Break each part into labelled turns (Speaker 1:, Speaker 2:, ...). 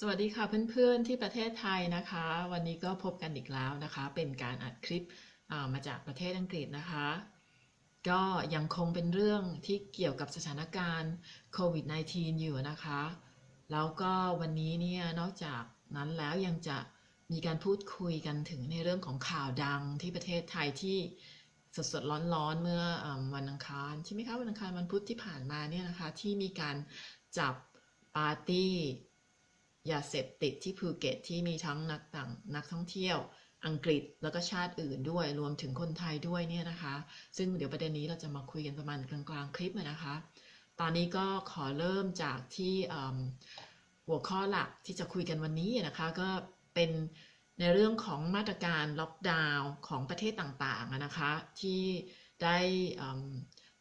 Speaker 1: สวัสดีค่ะเพื่อนๆที่ประเทศไทยนะคะ วันนี้ก็พบกันอีกแล้วนะคะ เป็นการอัดคลิปามาจากประเทศอังกฤษนะคะ ก็ยังคงเป็นเรื่องที่เกี่ยวกับสถานการณ์โควิด -19 อยู่นะคะ แล้วก็วันนี้เนี่ยนอกจากนั้นแล้วยังจะมีการพูดคุยกันถึงในเรื่องของข่าวดังที่ประเทศไทยที่สดๆร้อนๆเมื่ออวันอังคารใช่ไหมคะวันอังคารวันพุธที่ผ่านมาเนี่ยนะคะที่มีการจับปาร์ตี้ ยาเสพติดที่ภูเก็ตที่มีทั้งนักต่างนักท่องเที่ยวอังกฤษแล้วก็ชาติอื่นด้วยรวมถึงคนไทยด้วยเนี่ยนะคะ ซึ่งเดี๋ยวประเด็นนี้เราจะมาคุยกันประมาณกลางๆคลิปนะคะ ตอนนี้ก็ขอเริ่มจากที่หัวข้อหลักที่จะคุยกันวันนี้นะคะก็เป็นในเรื่องของมาตรการล็อกดาวน์ของประเทศต่างๆนะคะที่ได้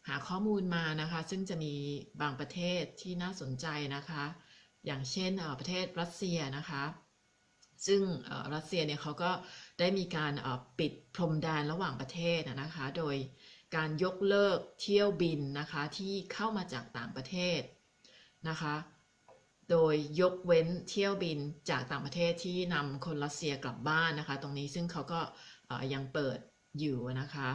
Speaker 1: หาข้อมูลมานะคะ ซึ่งจะมีบางประเทศที่น่าสนใจนะคะ อย่างเช่นประเทศรัสเซียนะคะซึ่งรัสเซียเนี่ยเขาก็ได้มีการปิดพรมแดนระหว่างประเทศนะคะ โดยการยกเลิกเที่ยวบินนะคะที่เข้ามาจากต่างประเทศนะคะ โดยยกเว้นเที่ยวบินจากต่างประเทศที่นำคนรัสเซียกลับบ้านนะคะ ตรงนี้ซึ่งเขาก็ยังเปิดอยู่นะคะ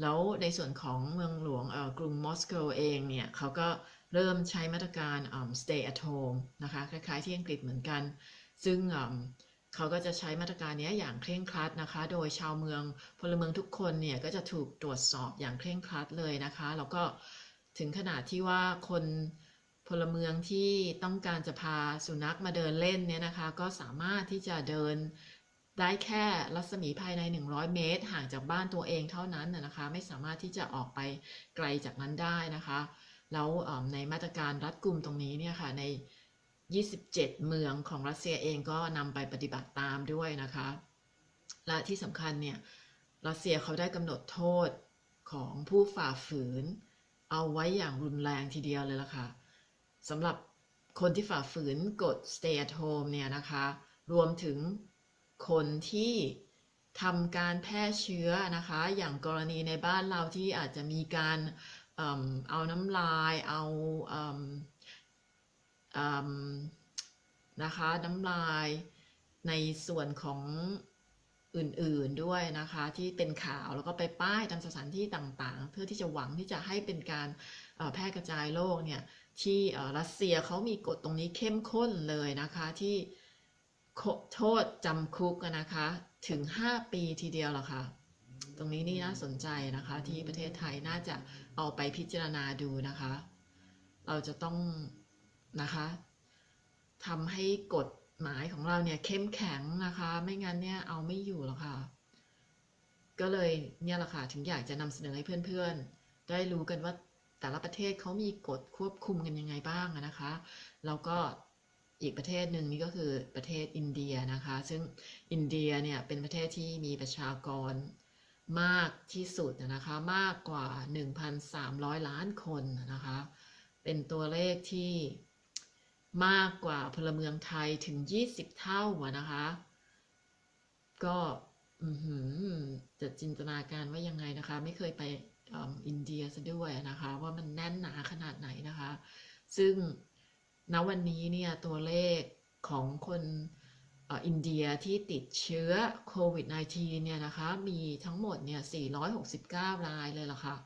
Speaker 1: แล้วในส่วนของเมืองหลวงกรุงมอสโกเองเนี่ยเขาก็ เริ่มใช้มาตรการ stay at home นะคะ คล้ายๆที่อังกฤษเหมือนกัน ซึ่งเขาก็จะใช้มาตรการนี้อย่างเคร่งครัดนะคะ โดยชาวเมืองพลเมืองทุกคนเนี่ยก็จะถูกตรวจสอบอย่างเคร่งครัดเลยนะคะ แล้วก็ถึงขนาดที่ว่าคนพลเมืองที่ต้องการจะพาสุนัขมาเดินเล่นเนี่ยนะคะ ก็สามารถที่จะเดินได้แค่รัศมีภายใน 100 เมตร ห่างจากบ้านตัวเองเท่านั้นนะคะ ไม่สามารถที่จะออกไปไกลจากนั้นได้นะคะ แล้วในมาตรการรัดกุมตรงนี้เนี่ยค่ะใน 27 เมืองของรัสเซียเองก็นำไปปฏิบัติตามด้วยนะคะ และที่สำคัญเนี่ยรัสเซียเขาได้กำหนดโทษของผู้ฝ่าฝืน เอาไว้อย่างรุนแรงทีเดียวเลยล่ะค่ะสำหรับคนที่ฝ่าฝืนกฎ stay at home เนี่ยนะคะ รวมถึงคนที่ทำการแพร่เชื้อนะคะ อย่างกรณีในบ้านเราที่อาจจะมีการ เอิ่มเอาน้ำลาย เอาเอเอนะคะน้ำลายในส่วนของอื่นๆด้วยนะคะที่เป็นข่าวแล้วก็ไปป้ายตามสถานที่ต่างๆ เพื่อที่จะหวังที่จะให้เป็นการแพร่กระจายโรคเนี่ยที่รัสเซียเขามีกฎตรงนี้เข้มข้นเลยนะคะที่โคโทษจำคุกนะคะถึง 5 ปีทีเดียวล่ะค่ะ ตรงนี้นี่น่าสนใจนะคะ ที่ประเทศไทยน่าจะเอาไปพิจารณาดูนะคะ เราจะต้องนะคะทำให้กฎหมายของเราเนี่ยเข้มแข็งนะคะ ไม่งั้นเนี่ยเอาไม่อยู่หรอกค่ะ ก็เลยเนี่ยแหละค่ะถึงอยากจะนำเสนอให้เพื่อนๆ ได้รู้กันว่าแต่ละประเทศเขามีกฎควบคุมกันยังไงบ้างนะคะ แล้วก็อีกประเทศหนึ่งนี่ก็คือประเทศอินเดียนะคะ ซึ่งอินเดียเนี่ยเป็นประเทศที่มีประชากร มากที่สุดนะคะมากกว่า 1,300 ล้านคนนะคะเป็นตัวเลขที่มากกว่าพลเมืองไทยถึง 20 เท่านะคะ ก็จะจินตนาการว่ายังไงนะคะ ไม่เคยไปเอิ่มอินเดียซะด้วยนะคะ ว่ามันแน่นหนาขนาดไหนนะคะ ซึ่งณวันนี้เนี่ยตัวเลขของคน อินเดียที่ติดเชื้อโควิด -19 เนี่ยนะคะ มีทั้งหมดเนี่ย 469 รายเลยล่ะค่ะ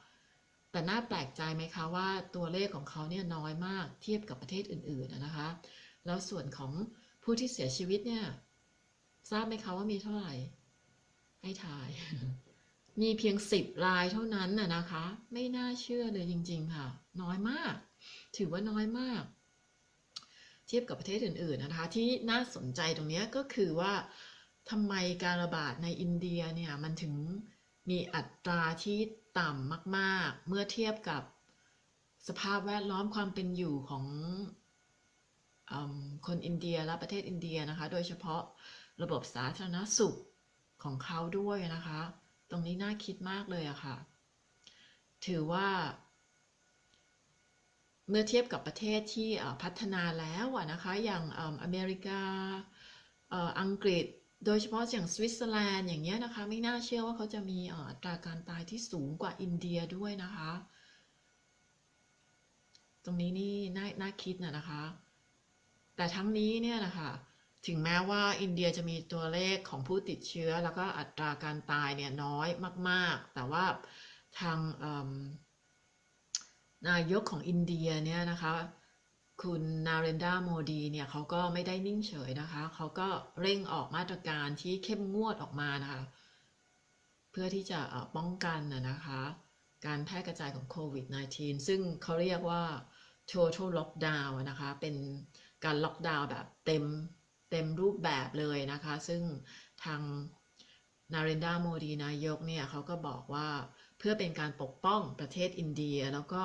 Speaker 1: แต่น่าแปลกใจไหมคะว่าตัวเลขของเขาเนี่ยน้อยมากเทียบกับประเทศอื่นๆนะคะ แล้วส่วนของผู้ที่เสียชีวิตเนี่ย ทราบไหมคะว่ามีเท่าไหร่ ให้ทาย มีเพียงสิบรายเท่านั้นน่ะนะคะ ไม่น่าเชื่อเลยจริง ๆ ค่ะ น้อยมาก ถือว่าน้อยมาก เทียบกับประเทศอื่นๆนะคะ ที่น่าสนใจตรงนี้ก็คือว่าทำไมการระบาดในอินเดียเนี่ยมันถึงมีอัตราที่ต่ำมาก ๆ เมื่อเทียบกับสภาพแวดล้อมความเป็นอยู่ของอคนอินเดียและประเทศอินเดียนะคะ โดยเฉพาะระบบสาธารณสุขของเขาด้วยนะคะ ตรงนี้น่าคิดมากเลยอะค่ะ ถือว่า เมื่อเทียบกับประเทศที่พัฒนาแล้วอะนะคะอย่างอเมริกาอังกฤษโดยเฉพาะอย่างสวิตเซอร์แลนด์อย่างเงี้ยนะคะไม่น่าเชื่อว่าเขาจะมีอัตราการตายที่สูงกว่าอินเดียด้วยนะคะ ตรงนี้นี่น่าน่าคิดนะนะคะ แต่ทั้งนี้เนี่ยนะคะถึงแม้ว่าอินเดียจะมีตัวเลขของผู้ติดเชื้อ แล้วก็อัตราการตายเนี่ยน้อยมาก ๆ แต่ว่าทางอ นายกของอินเดียเนี่ยนะคะคุณนาเรนดาโมดีเนี่ยเขาก็ไม่ได้นิ่งเฉยนะคะ เขาก็เร่งออกมาตรการที่เข้มงวดออกมานะคะ เพื่อที่จะป้องกันนะคะ การแพร่กระจายของโควิด -19 ซึ่งเขาเรียกว่า total lockdown นะคะ เป็นการล็อกดาวน์แบบเต็มเต็มรูปแบบเลยนะคะ ซึ่งทาง นาเรนดาโมดีนายกเนี่ยเขาก็บอกว่าเพื่อเป็นการปกป้องประเทศอินเดียแล้วก็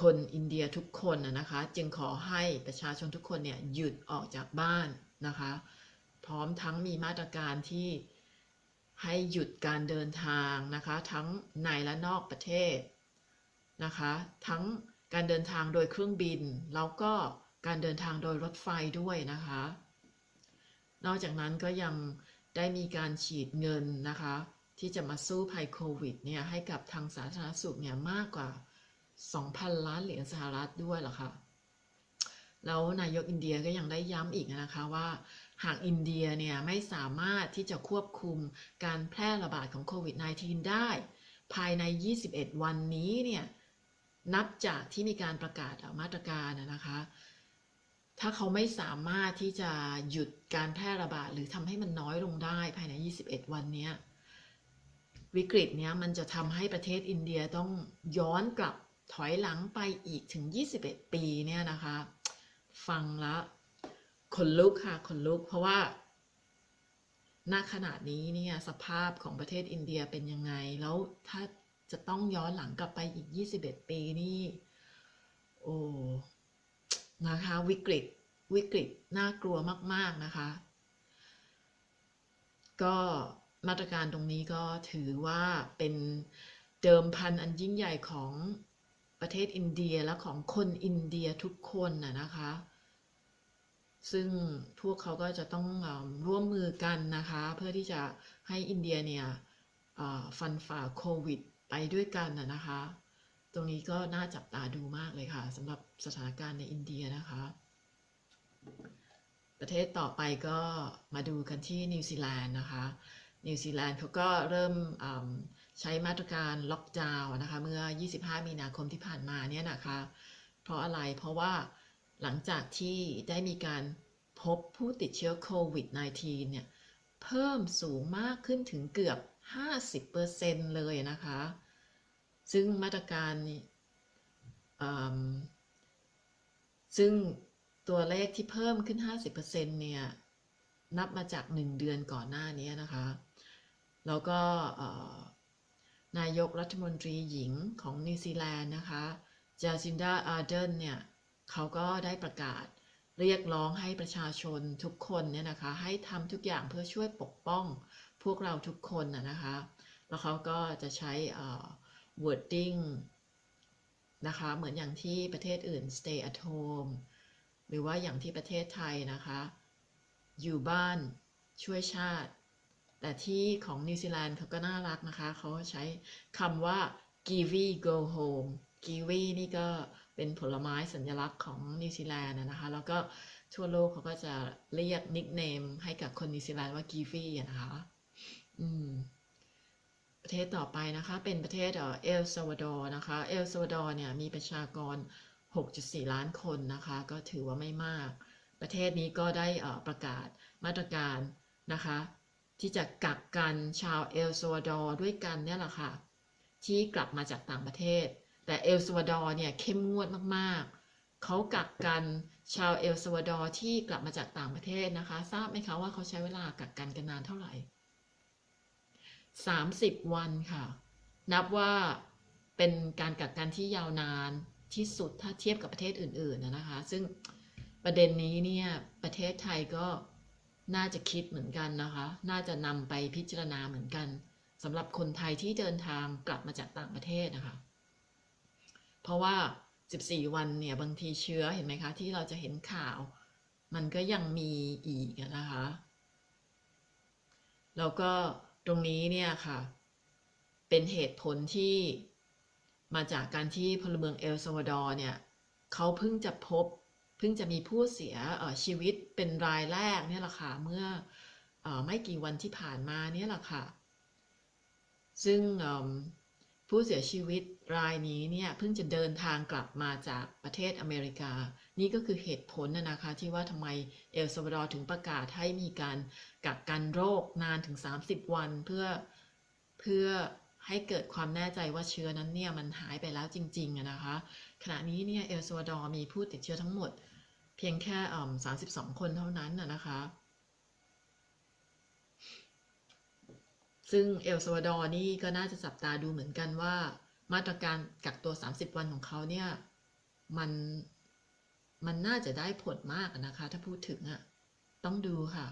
Speaker 1: คนอินเดียทุกคนนะนะคะ จึงขอให้ประชาชนทุกคนเนี่ยหยุดออกจากบ้านนะคะ พร้อมทั้งมีมาตรการที่ให้หยุดการเดินทางนะคะ ทั้งในและนอกประเทศนะคะ ทั้งการเดินทางโดยเครื่องบิน แล้วก็การเดินทางโดยรถไฟด้วยนะคะ นอกจากนั้นก็ยัง ได้มีการฉีดเงินนะคะ ที่จะมาสู้ภัยโควิดเนี่ยให้กับทางสาธารณสุขเนี่ยมากกว่า 2,000 ล้านเหรียญสหรัฐด้วยหรอคะแล้วนายกอินเดียก็ยังได้ย้ำอีกนะคะว่าหากอินเดียเนี่ยไม่สามารถที่จะควบคุมการแพร่ระบาดของโควิด -19 ได้ ภายใน 21 วันนี้เนี่ยนับจากที่มีการประกาศออกมาตรการนะคะ ถ้าเขาไม่สามารถที่จะหยุดการแพร่ระบาดหรือทำให้มันน้อยลงได้ภายใน 21 วันนี้วิกฤตเนี้ยมันจะทำให้ประเทศอินเดียต้องย้อนกลับถอยหลังไปอีกถึง 21 ปีเนี่ยนะคะ ฟังแล้วขนลุกค่ะขนลุก เพราะว่าณขณะนี้เนี่ยสภาพของประเทศอินเดียเป็นยังไง แล้วถ้าจะต้องย้อนหลังกลับไปอีก 21 ปีนี่ โอ้ นะคะ วิกฤตวิกฤตน่ากลัวมาก ๆนะคะ ก็มาตรการตรงนี้ก็ถือว่าเป็นเดิมพันอันยิ่งใหญ่ของประเทศอินเดียและของคนอินเดียทุกคนนะนะคะ ซึ่งพวกเขาก็จะต้องอร่วมมือกันนะคะ เพื่อที่จะให้อินเดียเนี่ยฟันฝ่าโควิดไปด้วยกันนะนะคะ ตรงนี้ก็น่าจับตาดูมากเลยค่ะสำหรับ สถานการณ์ในอินเดียนะคะ ประเทศต่อไปก็มาดูกันที่นิวซีแลนด์นะคะ นิวซีแลนด์เขาก็เริ่มมใช้มาตรการล็อกดาวน์นะคะ เมื่อ 25 มีนาคมที่ผ่านมาเนี่ยนะคะ เพราะอะไร เพราะว่าหลังจากที่ได้มีการพบผู้ติดเชื้อโควิด -19 เนี่ย เพิ่มสูงมากขึ้นถึงเกือบ 50%เลยนะคะ ซึ่งมาตรการ ซึ่งตัวเลขที่เพิ่มขึ้น 50%เนี่ย นับมาจาก 1 เดือนก่อนหน้านี้นะคะ แล้วก็นายกรัฐมนตรีหญิงของนิวซีแลนด์นะคะจาซินดาอาร์เดนเนี่ย เขาก็ได้ประกาศเรียกร้องให้ประชาชนทุกคนเนี่ยนะคะ ให้ทำทุกอย่างเพื่อช่วยปกป้องพวกเราทุกคนนะนะคะ แล้วเขาก็จะใช้เอ่อ wording นะคะ เหมือนอย่างที่ประเทศอื่น stay at home หรือว่าอย่างที่ประเทศไทยนะคะ อยู่บ้านช่วยชาติ แต่ที่ของนิวซีแลนด์เขาก็น่ารักนะคะ เขาใช้คำว่า kiwi go home kiwi นี่ก็เป็นผลไม้สัญลักษณ์ของนิวซีแลนด์นะคะ แล้วก็ทั่วโลกเขาก็จะเรียกนิกเนมให้กับคนนิวซีแลนด์ว่า kiwi นะคะ อืม ประเทศต่อไปนะคะ เป็นประเทศเอลซาวาดอร์นะคะ เอลซาวาดอร์เนี่ยมีประชากร 6.4 ล้านคนนะคะ ก็ถือว่าไม่มาก ประเทศนี้ก็ได้เอ่อประกาศมาตรการนะคะ ที่จะกักกันชาวเอลซาวาดอร์ด้วยกันเนี่ยแหละค่ะ ที่กลับมาจากต่างประเทศ แต่เอลซาวาดอร์เนี่ยเข้มงวดมากๆ เขากักกันชาวเอลซาวาดอร์ที่กลับมาจากต่างประเทศนะคะ ทราบไหมคะว่าเขาใช้เวลากักกันกันนานเท่าไหร่ 30 วันค่ะ นับว่าเป็นการกักกันที่ยาวนานที่สุดถ้าเทียบกับประเทศอื่นๆนะคะ ซึ่งประเด็นนี้เนี่ยประเทศไทยก็น่าจะคิดเหมือนกันนะคะ น่าจะนำไปพิจารณาเหมือนกันสำหรับคนไทยที่เดินทางกลับมาจากต่างประเทศนะคะ เพราะว่า 14 วันเนี่ยบางทีเชื้อเห็นไหมคะ ที่เราจะเห็นข่าว มันก็ยังมีอีกนะคะ แล้วก็ ตรงนี้เนี่ยค่ะ เป็นเหตุผลที่มาจากการที่พลเมืองเอลซาวาดอร์เนี่ยเขาเพิ่งจะพบ เพิ่งจะมีผู้เสียชีวิตเป็นรายแรกเนี่ยแหละค่ะเมื่ออไม่กี่วันที่ผ่านมาเนี่ยแหละค่ะ ซึ่ง ผู้เสียชีวิตรายนี้เนี่ยเพิ่งจะเดินทางกลับมาจากประเทศอเมริกา นี่ก็คือเหตุผลนะนะคะที่ว่าทำไมเอลซัลวาดอร์ถึงประกาศให้มีการกักกันโรคนานถึง 30 วันเพื่อเพื่อให้เกิดความแน่ใจว่าเชื้อนั้นเนี่ยมันหายไปแล้วจริงๆอะนะคะ ขณะนี้เนี่ยเอลซัลวาดอร์มีผู้ติดเชื้อทั้งหมด เพียงแค่เอ่อ32 คนเท่านั้นนะนะคะ ซึ่งเอลซัวาดอร์นี่ก็น่าจะจับตาดูเหมือนกันว่า มาตรการกักตัว 30 วันของเขาเนี่ยมันมันน่าจะได้ผลมากนะคะ ถ้าพูดถึงอะต้องดูค่ะ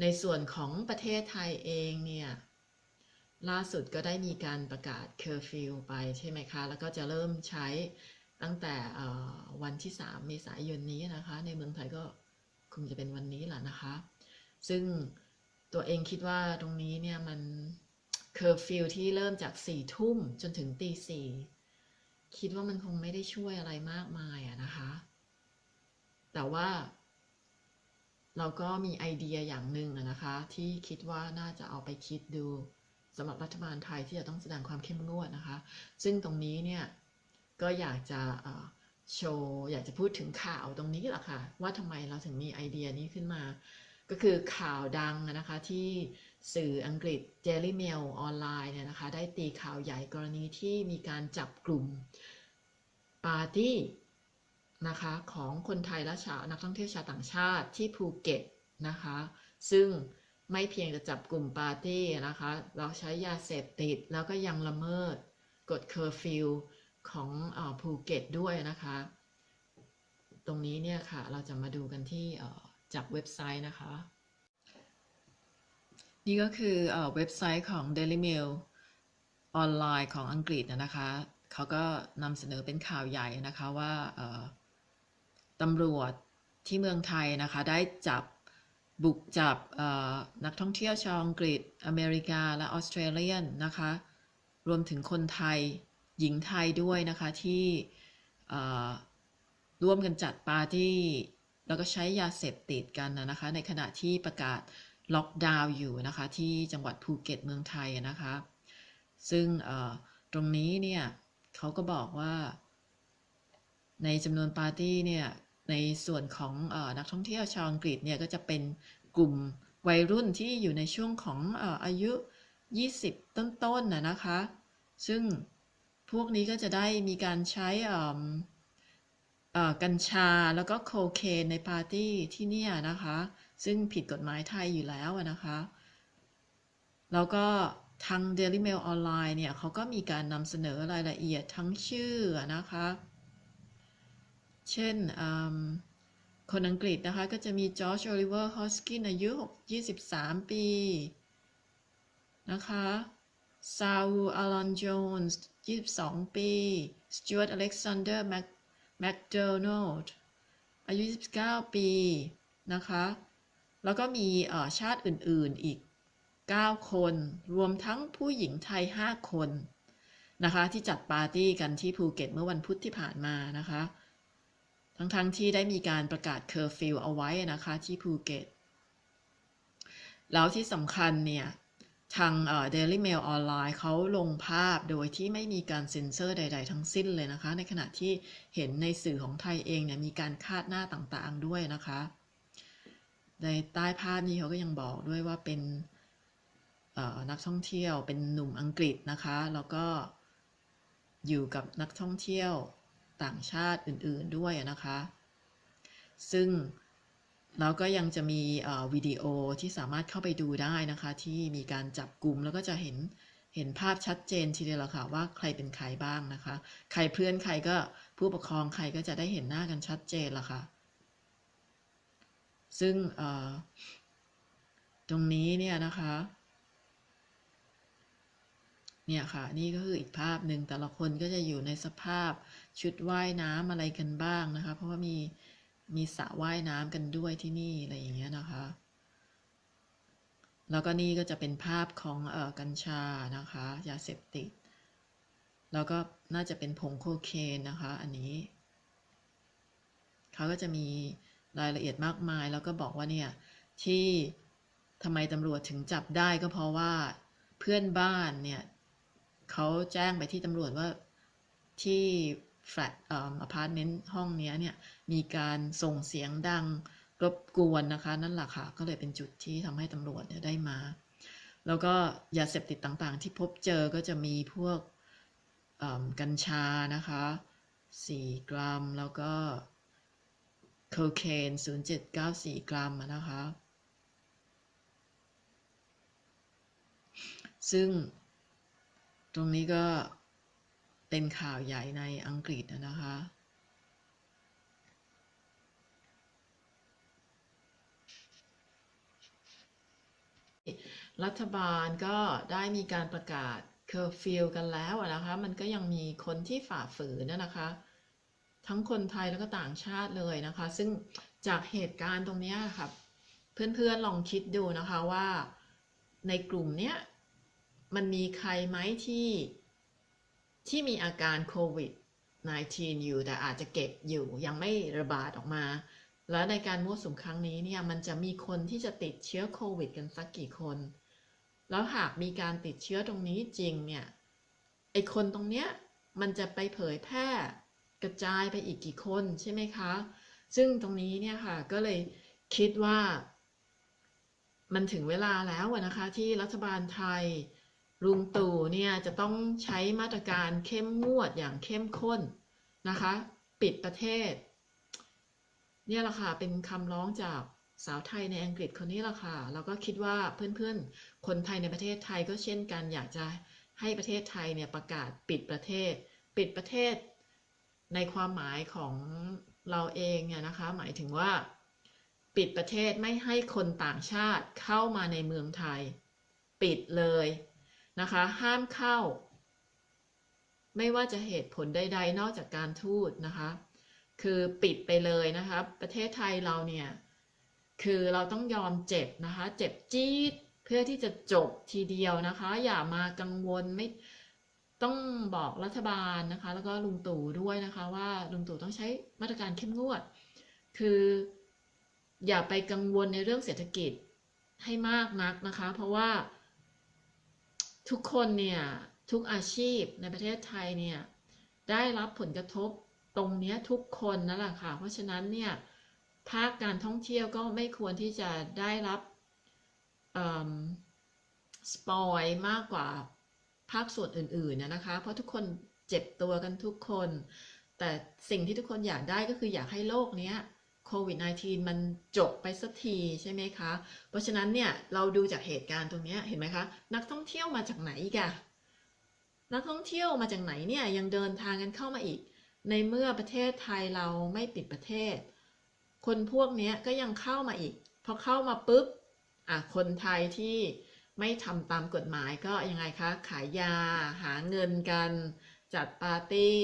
Speaker 1: ในส่วนของประเทศไทยเองเนี่ยล่าสุดก็ได้มีการประกาศเคอร์ฟิวไปใช่ไหมคะ แล้วก็จะเริ่มใช้ตั้งแต่วันที่ 3 เมษายนนี้นะคะ ในเมืองไทยก็คงจะเป็นวันนี้แหละนะคะ ซึ่ง ตัวเองคิดว่าตรงนี้เนี่ยมันเคอร์ฟิวที่เริ่มจาก4ี่ทุ่มจนถึงตีสี่คิดว่ามันคงไม่ได้ช่วยอะไรมากมายอะนะคะ แต่ว่า เราก็มีไอเดียอย่างหนึ่งนะคะ ที่คิดว่าน่าจะเอาไปคิดดูสำหรับรัฐบาลไทยที่จะต้องแสดงความเข้มงวดนะคะ ซึ่งตรงนี้เนี่ยก็อยากจะโชว์ อยากจะพูดถึงข่าวตรงนี้แหละค่ะ ว่าทำไมเราถึงมีไอเดียนี้ขึ้นมา ก็คือข่าวดังนะคะที่สื่ออังกฤษ Daily Mail ออนไลน์เนี่ยนะคะได้ตีข่าวใหญ่กรณีที่มีการจับกลุ่มปาร์ตี้นะคะของคนไทยและชาวนักท่องเที่ยวชาวต่างชาติที่ภูเก็ตนะคะซึ่งไม่เพียงจะจับกลุ่มปาร์ตี้นะคะ เราใช้ยาเสพติดแล้วก็ยังละเมิดกฎเคอร์ฟิวของภูเก็ตด้วยนะคะ ตรงนี้เนี่ยค่ะ เราจะมาดูกันที่ จากเว็บไซต์นะคะ นี่ก็คือเออเว็บไซต์ของ Daily Mail ออนไลน์ของอังกฤษนะคะเขาก็นำเสนอเป็นข่าวใหญ่นะคะว่าเออตำรวจที่เมืองไทยนะคะ ได้จับบุกจับเออนักท่องเที่ยวชาวอังกฤษ อเมริกา และออสเตรเลียนนะคะ รวมถึงคนไทยหญิงไทยด้วยนะคะที่อ่อร่วมกันจัดปาร์ตี้ แล้วก็ใช้ยาเสพติดกันนะคะ ในขณะที่ประกาศล็อกดาวน์อยู่นะคะ ที่จังหวัดภูเก็ตเมืองไทยนะคะ ซึ่งตรงนี้เนี่ยเขาก็บอกว่า ในจำนวนปาร์ตี้เนี่ยในส่วนของอนักท่องเที่ยวชาวอังกฤษเนี่ยก็จะเป็นกลุ่มวัยรุ่นที่อยู่ในช่วงของออายุ 20 ต้นๆนนะนะคะ ซึ่งพวกนี้ก็จะได้มีการใช้อืม กัญชาแล้วก็โคเคนในปาร์ตี้ที่นี่นะคะ ซึ่งผิดกฎหมายไทยอยู่แล้วนะคะ แล้วก็ทาง Daily Mail ออนไลน์เนี่ยเขาก็มีการนำเสนอรายละเอียดทั้งชื่อนะคะ เช่นคนอังกฤษนะคะ ก็จะมีจอร์จโอลิเวอร์ฮอสกินอายุ 23 ปี นะคะซาอูอลันโจนส์22 ปี สจวตอเล็กซานเดอร์แมค โดนัลด์อายุ 29 ปีนะคะ แล้วก็มีชาติอื่นๆอีก 9 คน รวมทั้งผู้หญิงไทย 5 คนนะคะ ที่จัดปาร์ตี้กันที่ภูเก็ตเมื่อวันพุธที่ผ่านมานะคะ ทั้งๆทที่ได้มีการประกาศเคอร์ฟิวเอาไว้นะคะที่ภูเก็ต แล้วที่สำคัญเนี่ย ทางเอ่อ Daily Mail ออนไลน์เขาลงภาพโดยที่ไม่มีการเซ็นเซอร์ใด ๆ ทั้งสิ้นเลยนะคะ ในขณะที่เห็นในสื่อของไทยเองเนี่ยมีการคาดหน้าต่างๆด้วยนะคะ ในใต้ภาพนี้เขาก็ยังบอกด้วยว่าเป็นนักท่องเที่ยวเป็นหนุ่มอังกฤษนะคะ แล้วก็อยู่กับนักท่องเที่ยวต่างชาติอื่นๆด้วยนะคะ ซึ่ง เราก็ยังจะมีวิดีโอที่สามารถเข้าไปดูได้นะคะ ที่มีการจับกลุ่มแล้วก็จะเห็นเห็นภาพชัดเจนทีเดียวละค่ะว่าใครเป็นใครบ้างนะคะ ใครเพื่อนใครก็ผู้ปกครองใครก็จะได้เห็นหน้ากันชัดเจนละค่ะ ซึ่งตรงนี้เนี่ยนะคะ เนี่ยค่ะ นี่ก็คืออีกภาพหนึ่งแต่ละคนก็จะอยู่ในสภาพชุดว่ายน้ำอะไรกันบ้างนะคะ เพราะว่ามี มีสระว่ายน้ำกันด้วยที่นี่อะไรอย่างเงี้ยนะคะ แล้วก็นี่ก็จะเป็นภาพของเอ่อกัญชานะคะยาเสพติด แล้วก็น่าจะเป็นผงโคเคนนะคะ อันนี้เขาก็จะมีรายละเอียดมากมาย แล้วก็บอกว่าเนี่ยที่ทำไมตำรวจถึงจับได้ก็เพราะว่าเพื่อนบ้านเนี่ยเขาแจ้งไปที่ตำรวจว่าที่แฟลตอออพาร์ตเมนต์ห้องนี้เนี่ย มีการส่งเสียงดังรบกวนนะคะ นั่นแหละค่ะ ก็เลยเป็นจุดที่ทำให้ตำรวจเนี่ยได้มา แล้วก็ยาเสพติดต่างๆ ที่พบเจอก็จะมีพวกกัญชานะคะ 4 กรัม แล้วก็โคเคน0.94 กรัมนะคะ ซึ่งตรงนี้ก็เป็นข่าวใหญ่ในอังกฤษนะคะ รัฐบาลก็ได้มีการประกาศเคอร์ฟิวกันแล้วนะคะ มันก็ยังมีคนที่ฝ่าฝืนนะคะ ทั้งคนไทยแล้วก็ต่างชาติเลยนะคะ ซึ่งจากเหตุการณ์ตรงนี้ครับเพื่อนๆลองคิดดูนะคะว่าในกลุ่มเนี้ยมันมีใครไหมที่ที่มีอาการโควิด -19 อยู่แต่อาจจะเก็บอยู่ยังไม่ระบาดออกมา แล้วในการมั่วสุมครั้งนี้เนี่ยมันจะมีคนที่จะติดเชื้อโควิด กันสักกี่คน แล้วหากมีการติดเชื้อตรงนี้จริงเนี่ยไอคนตรงเนี้ยมันจะไปเผยแพร่กระจายไปอีกกี่คนใช่ไหมคะ ซึ่งตรงนี้เนี่ยค่ะก็เลยคิดว่า มันถึงเวลาแล้วอนะคะ ที่รัฐบาลไทยลุงตู่เนี่ยจะต้องใช้มาตรการเข้มงวดอย่างเข้มข้นนะคะ ปิดประเทศ เนี่ยแหละค่ะเป็นคำร้องจาก สาวไทยในอังกฤษคนนี้แหละค่ะแล้วก็คิดว่าเพื่อนๆ คนไทยในประเทศไทยก็เช่นกันอยากจะให้ประเทศไทยเนี่ยประกาศปิดประเทศ ปิดประเทศ ในความหมายของเราเองเนี่ยนะคะ หมายถึงว่า ปิดประเทศไม่ให้คนต่างชาติเข้ามาในเมืองไทย ปิดเลยนะคะ ห้ามเข้า ไม่ว่าจะเหตุผลใด ๆ นอกจากการทูตนะคะ คือปิดไปเลยนะคะ ประเทศไทยเราเนี่ย คือเราต้องยอมเจ็บนะคะ เจ็บจี๊ดเพื่อที่จะจบทีเดียวนะคะ อย่ามากังวลไม่ต้องบอกรัฐบาลนะคะ แล้วก็ลุงตู่ด้วยนะคะว่าลุงตู่ต้องใช้มาตรการเข้มงวด คืออย่าไปกังวลในเรื่องเศรษฐกิจให้มากนักนะคะ เพราะว่าทุกคนเนี่ยทุกอาชีพในประเทศไทยเนี่ยได้รับผลกระทบตรงนี้ทุกคนนั่นแหละค่ะ เพราะฉะนั้นเนี่ย ภาคการท่องเที่ยวก็ไม่ควรที่จะได้รับสปอยมากกว่าภาคส่วนอื่น ๆ นะคะ เพราะทุกคนเจ็บตัวกันทุกคน แต่สิ่งที่ทุกคนอยากได้ก็คืออยากให้โลกเนี้ยโควิด -19 มันจบไปสักทีใช่ไหมคะ เพราะฉะนั้นเนี่ยเราดูจากเหตุการณ์ตรงนี้เห็นไหมคะ นักท่องเที่ยวมาจากไหนกันนักท่องเที่ยวมาจากไหนเนี่ยยังเดินทางกันเข้ามาอีก ในเมื่อประเทศไทยเราไม่ปิดประเทศ คนพวกนี้ก็ยังเข้ามาอีก พอเข้ามาปุ๊บอะคนไทยที่ไม่ทำตามกฎหมายก็ยังไงคะ ขายยา หาเงินกัน จัดปาร์ตี้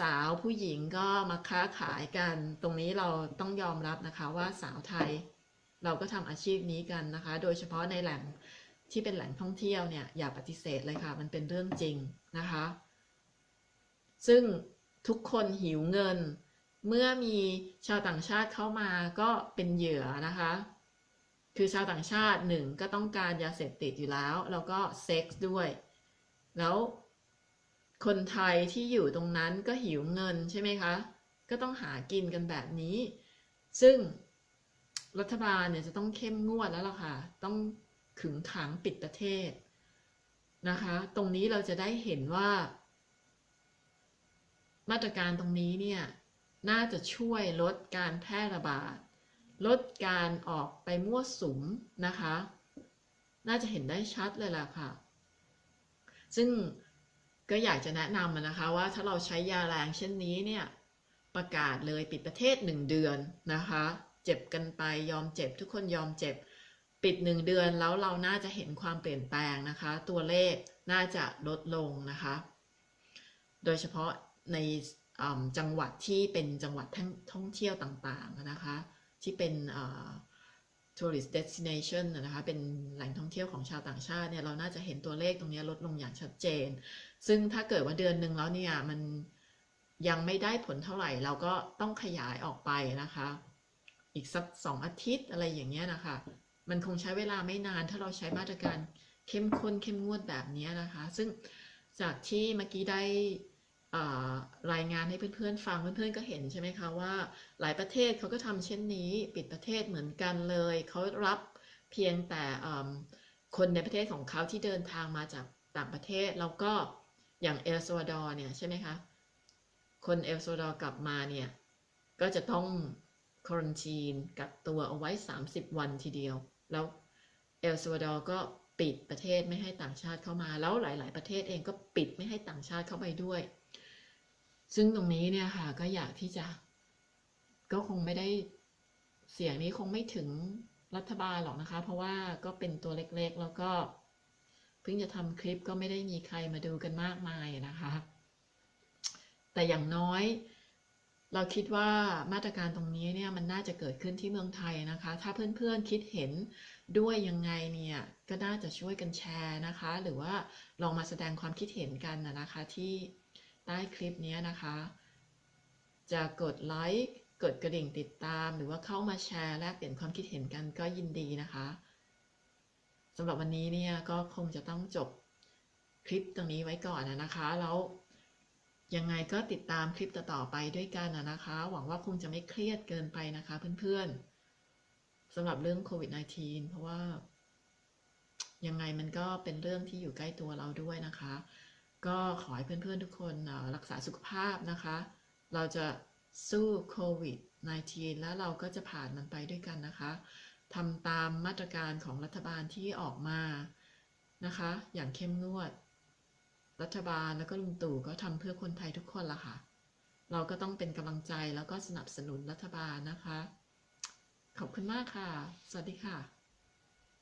Speaker 1: สาวๆ ผู้หญิงก็มาค้าขายกัน ตรงนี้เราต้องยอมรับนะคะว่าสาวไทย เราก็ทำอาชีพนี้กันนะคะ โดยเฉพาะในแหล่งที่เป็นแหล่งท่องเที่ยวเนี่ยอย่าปฏิเสธเลยค่ะ มันเป็นเรื่องจริงนะคะ ซึ่งทุกคนหิวเงิน เมื่อมีชาวต่างชาติเข้ามาก็เป็นเหยื่อนะคะ คือชาวต่างชาติหนึ่งก็ต้องการยาเสพติดอยู่แล้ว แล้วก็เซ็กส์ด้วย แล้วคนไทยที่อยู่ตรงนั้นก็หิวเงินใช่ไหมคะ ก็ต้องหากินกันแบบนี้ ซึ่งรัฐบาลเนี่ยจะต้องเข้มงวดแล้วล่ะค่ะ ต้องขึงขังปิดประเทศนะคะ ตรงนี้เราจะได้เห็นว่า มาตรการตรงนี้เนี่ย น่าจะช่วยลดการแพร่ระบาด ลดการออกไปมั่วสุมนะคะ น่าจะเห็นได้ชัดเลยล่ะค่ะ ซึ่งก็อยากจะแนะนำนะคะว่าถ้าเราใช้ยาแรงเช่นนี้เนี่ยประกาศเลยปิดประเทศหนึ่งเดือนนะคะ เจ็บกันไปยอมเจ็บ ทุกคนยอมเจ็บ ปิดหนึ่งเดือนแล้วเราน่าจะเห็นความเปลี่ยนแปลงนะคะ ตัวเลขน่าจะลดลงนะคะ โดยเฉพาะใน จังหวัดที่เป็นจังหวัดท่องเที่ยวต่างๆนะคะ ที่เป็น tourist destination นะคะเป็นแหล่งท่องเที่ยวของชาวต่างชาติเนี่ยเราน่าจะเห็นตัวเลขตรงนี้ลดลงอย่างชัดเจน ซึ่งถ้าเกิดว่าเดือนหนึ่งแล้วเนี่ยมันยังไม่ได้ผลเท่าไหร่เราก็ต้องขยายออกไปนะคะ อีกสักสองอาทิตย์อะไรอย่างเงี้ยนะคะ มันคงใช้เวลาไม่นานถ้าเราใช้มาตรการเข้มข้นเข้มงวดแบบนี้นะคะ ซึ่งจากที่เมื่อกี้ได้ รายงานให้เพื่อนๆฟังเพื่อนๆก็เห็นใช่ไหมคะว่า หลายประเทศเขาก็ทำเช่นนี้ปิดประเทศเหมือนกันเลยเขารับเพียงแต่คนในประเทศของเขาที่เดินทางมาจากต่างประเทศแล้วก็อย่างเอลซัวดอร์เนี่ยใช่ไหมคะคนเอลซัวดอร์กลับมาเนี่ยก็จะต้องควอนตีนกักตัวเอาไว้ 30 วันทีเดียว แล้วเอลซัวดอร์ก็ปิดประเทศไม่ให้ต่างชาติเข้ามา แล้วหลาย ๆ ประเทศเองก็ปิดไม่ให้ต่างชาติเข้าไปด้วย ซึ่งตรงนี้เนี่ยค่ะก็อยากที่จะ ก็คงไม่ได้เสียงนี้คงไม่ถึงรัฐบาลหรอกนะคะ เพราะว่าก็เป็นตัวเล็กๆ แล้วก็เพิ่งจะทำคลิปก็ไม่ได้มีใครมาดูกันมากมายนะคะ แต่อย่างน้อย เราคิดว่ามาตรการตรงนี้เนี่ยมันน่าจะเกิดขึ้นที่เมืองไทยนะคะ ถ้าเพื่อนๆคิดเห็นด้วยยังไงเนี่ยก็น่าจะช่วยกันแชร์นะคะ หรือว่าลองมาแสดงความคิดเห็นกันนะคะที่ ใต้คลิปนี้นะคะ จะกดไลค์กดกระดิ่งติดตาม หรือว่าเข้ามาแชร์แลกเปลี่ยนความคิดเห็นกันก็ยินดีนะคะสำหรับวันนี้เนี่ยก็คงจะต้องจบคลิปตรงนี้ไว้ก่อนนะคะแล้วยังไงก็ติดตามคลิปต่อๆไปด้วยกันนะคะ หวังว่าคงจะไม่เครียดเกินไปนะคะเพื่อนๆสำหรับเรื่องโควิด -19 เพราะว่ายังไงมันก็เป็นเรื่องที่อยู่ใกล้ตัวเราด้วยนะคะ ก็ขอให้เพื่อนๆทุกคนรักษาสุขภาพนะคะ เราจะสู้โควิด -19 แล้วเราก็จะผ่านมันไปด้วยกันนะคะทำตามมาตรการของรัฐบาลที่ออกมานะคะ อย่างเข้มงวด รัฐบาลแล้วก็ลุงตู่ก็ทำเพื่อคนไทยทุกคนละค่ะ เราก็ต้องเป็นกำลังใจแล้วก็สนับสนุนรัฐบาลนะคะ ขอบคุณมากค่ะ สวัสดีค่ะ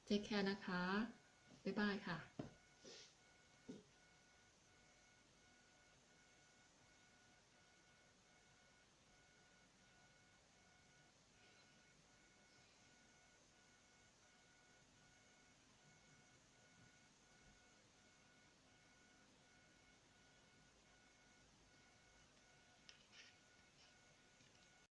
Speaker 1: เทคแคร์นะคะ บ๊ายบายค่ะ